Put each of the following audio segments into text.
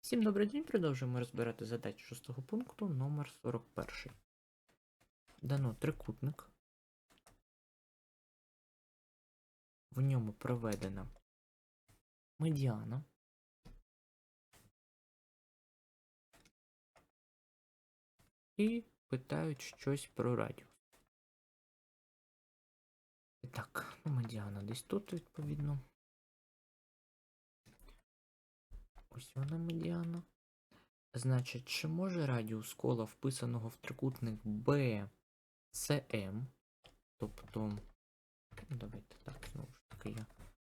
Всім добрий день, продовжуємо розбирати задачу шостого пункту номер 41. Дано трикутник. В ньому проведена медіана. І питають щось про радіус. І так, ну, медіана десь тут, відповідно. Ось медіана. Значить, чи може радіус кола, вписаного в трикутник BCM, тобто, ну, давайте так, знову ж таки, я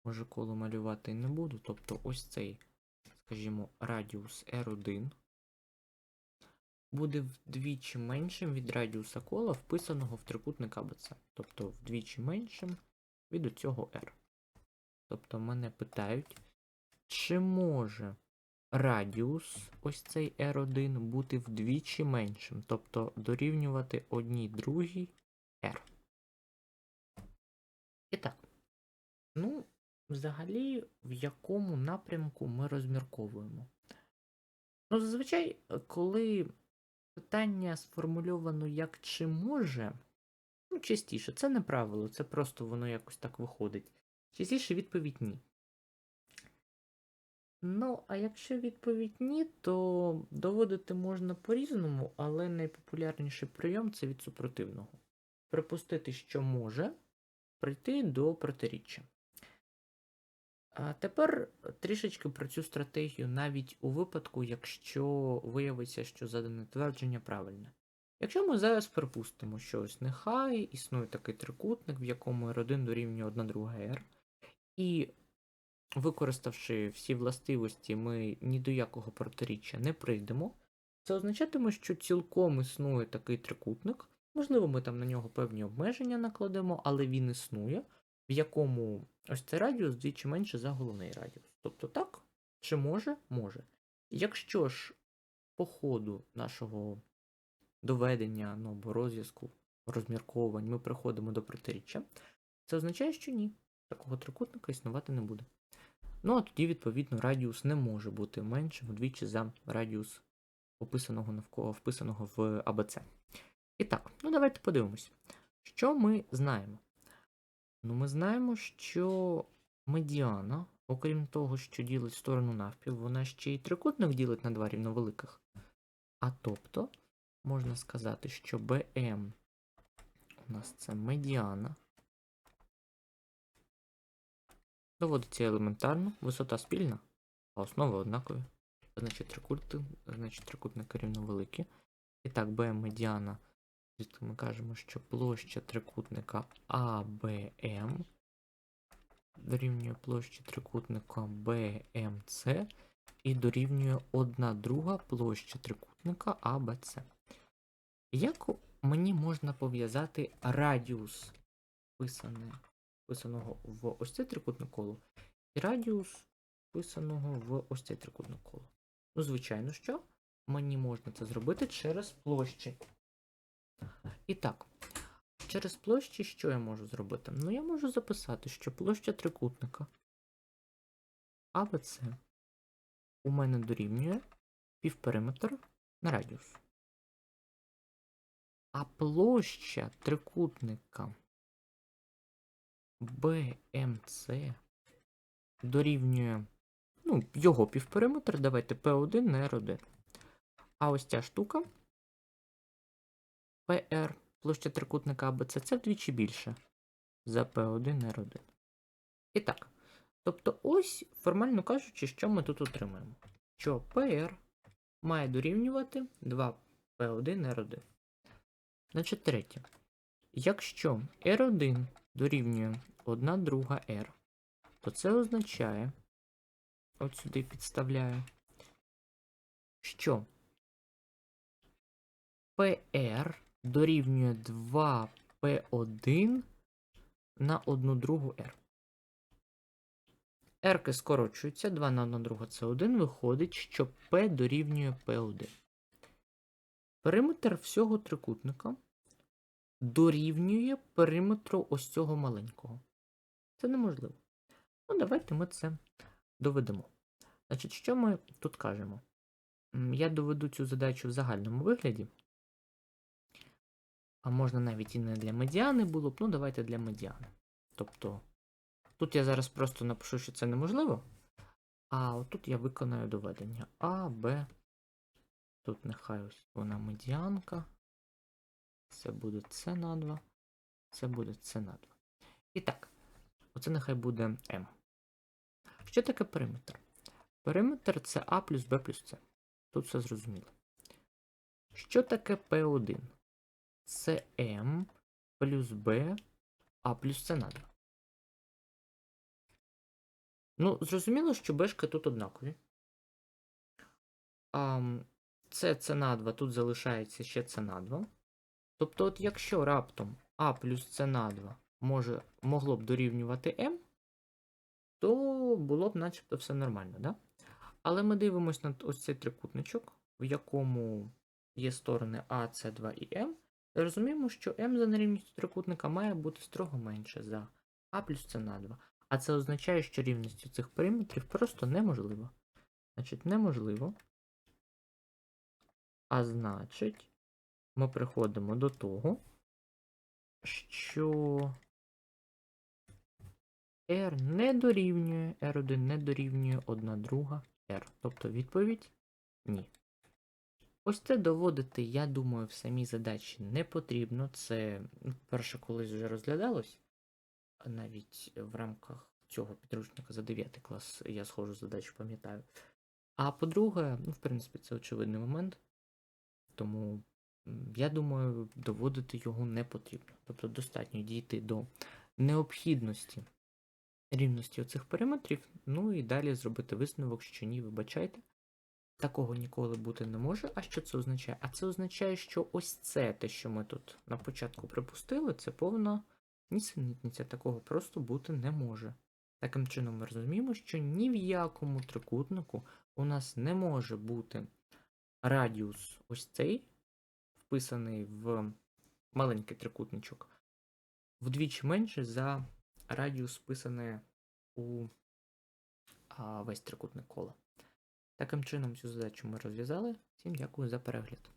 може коло малювати не буду. Тобто ось цей, скажімо, радіус R1 буде вдвічі меншим від радіуса кола, вписаного в трикутник ABC. Тобто вдвічі меншим від цього R. Тобто мене питають, чи може радіус, ось цей R1, бути вдвічі меншим, тобто дорівнювати одній другій R. І так. Ну, взагалі, в якому напрямку ми розмірковуємо? Ну, зазвичай, коли питання сформульовано як чи може, ну, частіше, це не правило, це просто воно якось так виходить. Частіше відповідь ні. Ну, а якщо відповідь ні, то доводити можна по-різному, але найпопулярніший прийом це від супротивного. Припустити, що може прийти до протиріччя. А тепер трішечки про цю стратегію навіть у випадку, якщо виявиться, що задане твердження правильне. Якщо ми зараз припустимо, що ось нехай існує такий трикутник, в якому R1 дорівнює 1 друга R, і використавши всі властивості, ми ні до якого протиріччя не прийдемо, це означатиме, що цілком існує такий трикутник. Можливо, ми там на нього певні обмеження накладемо, але він існує, в якому ось цей радіус двічі менше за головний радіус. Тобто так, чи може? Може. Якщо ж по ходу нашого доведення ну, або розв'язку, розмірковувань ми приходимо до протиріччя, це означає, що ні, такого трикутника існувати не буде. Ну, а тоді, відповідно, радіус не може бути меншим вдвічі за радіус описаного навколо вписаного в ABC. І так, ну давайте подивимось. Що ми знаємо? Ну, ми знаємо, що медіана, окрім того, що ділить сторону навпіл, вона ще й трикутник ділить на два рівновеликих. А тобто, можна сказати, що BM у нас це медіана. Доводиться елементарно, висота спільна, а основи однакові. Значить, трикутник, значить трикутники рівновеликі. І так, BM медіана, звідки ми кажемо, що площа трикутника ABM дорівнює площі трикутника BMC і дорівнює одна друга площа трикутника ABC. Як мені можна пов'язати радіус вписаний вписаного в ось це трикутне коло, і радіус вписаного в ось це трикутне коло. Ну, звичайно, що мені можна це зробити через площі. І так, через площі що я можу зробити? Ну, я можу записати, що площа трикутника АБЦ у мене дорівнює півпериметр на радіус. А площа трикутника BMC дорівнює ну, його півпериметр, давайте P1 на R1. А ось ця штука PR, площа трикутника ABC, це вдвічі більше за P1 R1. І так. Тобто, ось, формально кажучи, що ми тут отримаємо? Що PR має дорівнювати 2 p 1 r 1 Значить, третє. Якщо R1 дорівнює 1 друга R, то це означає, от сюди підставляю, що PR дорівнює 2P1 на 1 другу R. R скорочуються, 2 на 1 друга це 1, виходить, що P дорівнює P1. Периметр всього трикутника дорівнює периметру ось цього маленького. Це неможливо. Ну, давайте ми це доведемо. Значить, що ми тут кажемо? Я доведу цю задачу в загальному вигляді. А можна навіть і не для медіани було б, ну давайте для медіани. Тобто, тут я зараз просто напишу, що це неможливо. А отут я виконаю доведення А, Б. Тут нехай ось вона медіанка. Це буде С на 2. Це буде С на 2. І так, оце нехай буде М. Що таке периметр? Периметр це А плюс Б плюс С. Тут все зрозуміло. Що таке P1? Це М плюс Б, А плюс С на 2. Ну, зрозуміло, що бешки тут однакові. А, це на 2, тут залишається ще С на 2. Тобто, от якщо раптом А плюс С на 2 може, могло б дорівнювати М, то було б начебто все нормально, да? Але ми дивимося на ось цей трикутничок, в якому є сторони А, С2 і М, і розуміємо, що М за нерівністю трикутника має бути строго менше за А плюс С на 2. А це означає, що рівністю цих периметрів просто неможливо. Значить, неможливо. А значить, ми приходимо до того, що R не дорівнює, R1 не дорівнює 1 друга R. Тобто відповідь ні. Ось це доводити, я думаю, в самій задачі не потрібно. Це, ну, перше, колись вже розглядалось. Навіть в рамках цього підручника за 9 клас я схожу задачу пам'ятаю. А по-друге, ну, в принципі, це очевидний момент. Тому я думаю, доводити його не потрібно. Тобто достатньо дійти до необхідності рівності оцих периметрів, ну і далі зробити висновок, що ні, вибачайте. Такого ніколи бути не може. А що це означає? А це означає, що ось це те, що ми тут на початку припустили, це повна нісенітниця. Такого просто бути не може. Таким чином, ми розуміємо, що ні в якому трикутнику у нас не може бути радіус ось цей, вписаний в маленький трикутничок, вдвічі менше за радіус вписане у а, весь трикутник кола. Таким чином, цю задачу ми розв'язали. Всім дякую за перегляд.